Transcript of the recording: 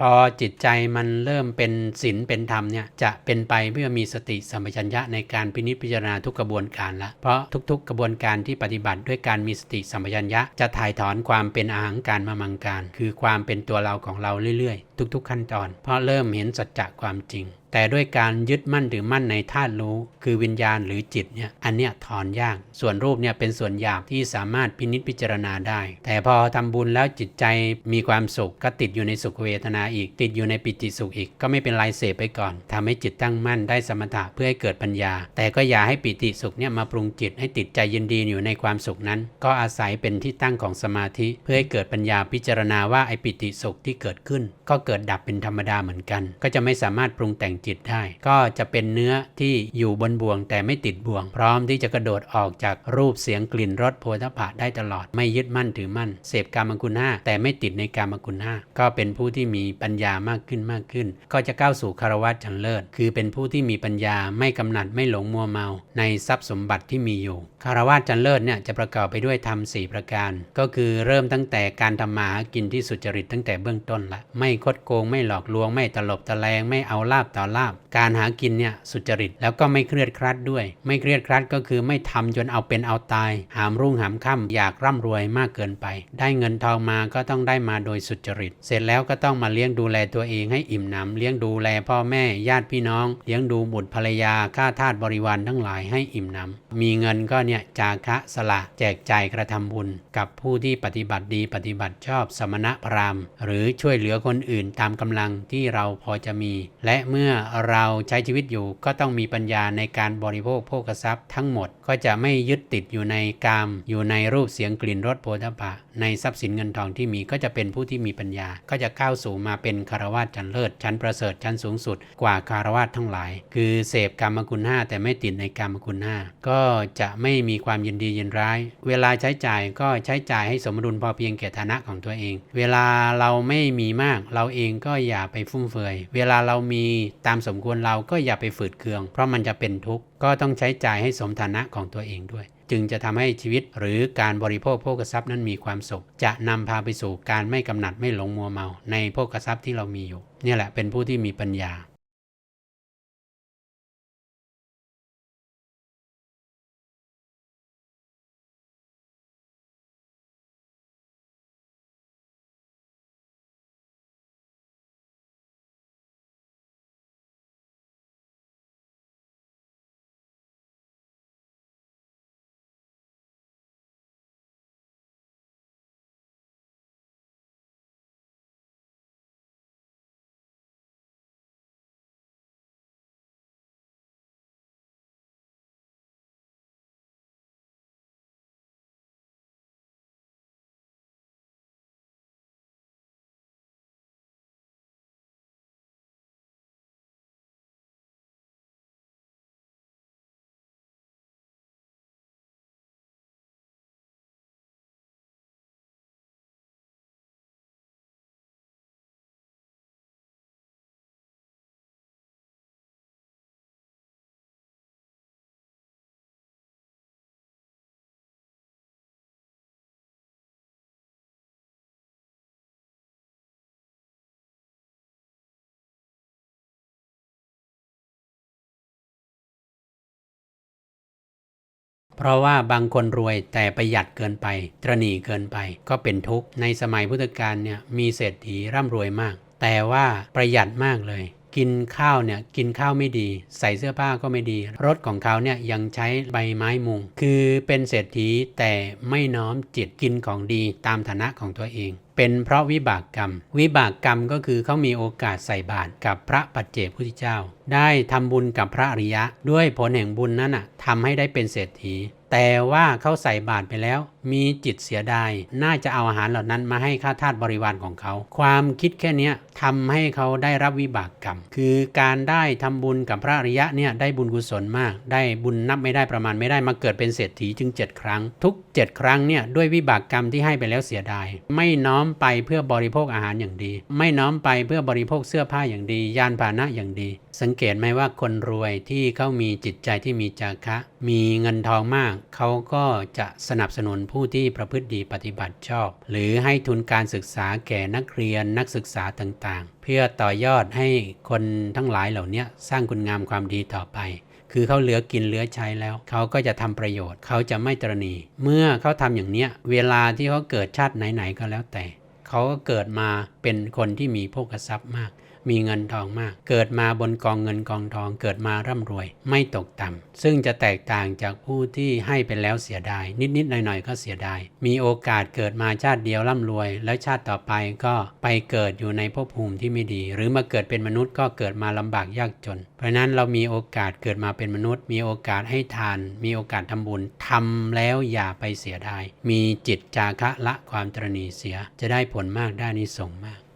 พอจิตใจมันเริ่มเป็นศีลเป็นธรรมเนี่ยจะเป็นไปเพื่อมีสติสัมปชัญญะในการพินิจพิจารณาทุกกระบวนการละเพราะทุกๆ กระบวนการที่ปฏิบัติด้วยการมีสติสัมปชัญญะ จะถ่ายถอนความเป็นอาหังการมามังการ คือความเป็นตัวเราของเราเรื่อยๆ ทุกๆขั้นตอน เพราะเริ่มเห็นสัจจะความจริง แต่ด้วยการยึดมั่นถือมั่นในธาตุรู้ คือวิญญาณหรือจิตเนี่ยอันเนี้ยถอนยาก ส่วนรูปเนี่ยเป็นส่วนหยาบที่สามารถพินิจพิจารณาได้ แต่พอทำบุญแล้วจิตใจมีความสุขก็ติดอยู่ในสุขเวทนาอีก ติดอยู่ในปิติสุขอีก ก็ไม่เป็นไรเสพไปก่อนทำให้จิตตั้งมั่นได้สมถะเพื่อให้เกิดปัญญา แต่ก็อย่าให้ปิติสุขเนี่ยมาปรุงจิตให้ติดใจยินดีอยู่ในความสุขนั้น ก็อาศัยเป็นที่ตั้งของสมาธิ เพื่อให้เกิดปัญญาพิจารณาว่าไอปิติสุขที่เกิดขึ้น ก็เกิดดับเป็นธรรมดาเหมือนกัน ก็จะไม่สามารถปรุงแต่งจิตได้ ก็จะเป็นเนื้อที่อยู่บนบ่วงแต่ไม่ติดบ่วง พร้อมที่จะกระโดดออกจากรูปเสียงกลิ่นรสโพธพะได้ตลอด ไม่ยึดมั่นถือมั่น เสพกามคุณห้าแต่ไม่ติดในกามคุณห้าก็เป็นผู้ที่มีปัญญามากขึ้นมากขึ้น ก็จะก้าวสู่คารวะชั้นเลิศ คือเป็นผู้ที่มีปัญญาไม่กำหนัดไม่หลงมัวเมา ในทรัพย์สมบัติที่มีอยู่ คารวะชั้นเลิศเนี่ยจะประกอบไปด้วยธรรมสี่ประการ ก็คือเริ่มตั้งแต่การทำมาหากินที่สุจริตตั้งแต่เบื้องต้นละไม่คดโกงไม่หลอกลวงไม่ตลบตะแลงไม่เอาลาบต่อลาบ การหากินเนี่ยสุจริตแล้วก็ไม่เครียดครัดด้วย ไม่เครียดครัดก็คือไม่ทำจนเอาเป็นเอาตาย หามรุ่งหามค่ำอยากร่ำรวยมากเกินไป ได้เงินทองมาก็ต้องได้มาโดยสุจริต เสร็จแล้วก็ต้องมาเลี้ยงดูแลตัวเองให้อิ่มหนำเลี้ยงดูแลพ่อแม่ญาติพี่น้อง เลี้ยงดูบุตรภรรยาข้าทาสบริวารทั้งหลายให้อิ่มหนำมีเงินก็เนี่ยจาคะสละแจกจ่ายกระทำบุญ กับผู้ที่ปฏิบัติดีปฏิบัติชอบสมณะพราหมณ์ หรือช่วยเหลือคนอื่นตามกำลังที่เราพอจะมี และเมื่อเราใช้ชีวิตอยู่ก็ต้องมีปัญญาในการบริโภคโภคทรัพย์ทั้งหมดก็จะไม่ยึดติดอยู่ในกาม อยู่ในรูปเสียงกลิ่นรสโผฏฐะในทรัพย์สินเงินทองที่มีก็จะเป็นผู้ที่มีปัญญา ก็จะก้าวสู่มาเป็นคารวะชั้นเลิศชั้นประเสริฐชั้นสูงสุดกว่าคารวะทั้งหลาย คือเสพกรรมคุณห้าแต่ไม่ติดในกรรมคุณห้าก็จะไม่มีความยินดียินร้าย เวลาใช้จ่ายก็ใช้จ่ายให้สมดุลพอเพียงแก่ฐานะของตัวเอง เวลาเราไม่มีมากเราเองก็อย่าไปฟุ่มเฟือย เวลาเรามีตามสมควรเราก็อย่าไปฝืดเคือง เพราะมันจะเป็นทุกข์ ก็ต้องใช้จ่ายให้สมฐานะของตัวเองด้วย จึงจะทำให้ชีวิตหรือการบริโภคโภคทรัพย์นั้นมีความสุข จะนำพาไปสู่การไม่กำหนัดไม่หลงมัวเมา ในโภคทรัพย์ที่เรามีอยู่เนี่ยแหละเป็นผู้ที่มีปัญญา เพราะว่าบางคนรวยแต่ประหยัดเกินไป ตรณีเกินไป ก็เป็นทุกข์ในสมัยพุทธกาลเนี่ยมีเศรษฐีร่ำรวยมาก แต่ว่าประหยัดมากเลย กินข้าวเนี่ยกินข้าวไม่ดี ใส่เสื้อผ้าก็ไม่ดี รถของเขาเนี่ยยังใช้ใบไม้มุง คือเป็นเศรษฐีแต่ไม่น้อมจิตกินของดีตามฐานะของตัวเอง เป็นเพราะวิบากกรรม วิบากกรรมก็คือเขามีโอกาสใส่บาตรกับพระปัจเจกพุทธเจ้า ได้ทำบุญกับพระอริยะ ด้วยผลแห่งบุญนั้นอะทำให้ได้เป็นเศรษฐี แต่ว่าเขาใส่บาตรไปแล้ว มีจิตเสียดาย น่าจะเอาอาหารเหล่านั้นมาให้ข้าทาสบริวารของเขา ความคิดแค่นี้ทำให้เขาได้รับวิบากกรรม คือการได้ทำบุญกับพระอริยะเนี่ยได้บุญกุศลมาก ได้บุญนับไม่ได้ประมาณไม่ได้มาเกิดเป็นเศรษฐีจึง 7 ครั้ง ทุก 7 ครั้งเนี่ยด้วยวิบากกรรมที่ให้ไปแล้วเสียดาย ไม่น้อมไปเพื่อบริโภคอาหารอย่างดี ไม่น้อมไปเพื่อบริโภคเสื้อผ้าอย่างดี ยานพาหนะอย่างดี สังเกตไหมว่าคนรวยที่เขามีจิตใจที่มีจาคะ มีเงินทองมาก เขาก็จะสนับสนุนผู้ที่ประพฤติดีปฏิบัติชอบ หรือให้ทุนการศึกษาแก่นักเรียนนักศึกษาต่างๆ เพื่อต่อยอดให้คนทั้งหลายเหล่านี้สร้างคุณงามความดีต่อไปคือเขาเหลือกินเหลือใช้แล้ว เขาก็จะทำประโยชน์ เขาจะไม่ตรณี เมื่อเขาทำอย่างเนี้ย เวลาที่เขาเกิดชาติไหนๆก็แล้วแต่ เขาก็เกิดมาเป็นคนที่มีโภคทรัพย์มาก มีเงินทองมาก เกิดมาบนกองเงินกองทองเกิดมาร่ำรวย ไม่ตกต่ำซึ่งจะแตกต่างจากผู้ที่ให้ไปแล้วเสียดาย นิดๆหน่อยๆก็เสียดาย มีโอกาสเกิดมาชาติเดียวร่ำรวย แล้วชาติต่อไปก็ไปเกิดอยู่ในภพภูมิที่ไม่ดี หรือมาเกิดเป็นมนุษย์ก็เกิดมาลำบากยากจน เพราะนั้นเรามีโอกาสเกิดมาเป็นมนุษย์ มีโอกาสให้ทาน มีโอกาสทำบุญทำแล้วอย่าไปเสียดาย มีจิตจาคะละความตรณีเสียจะได้ผลมากได้นิสงส์มาก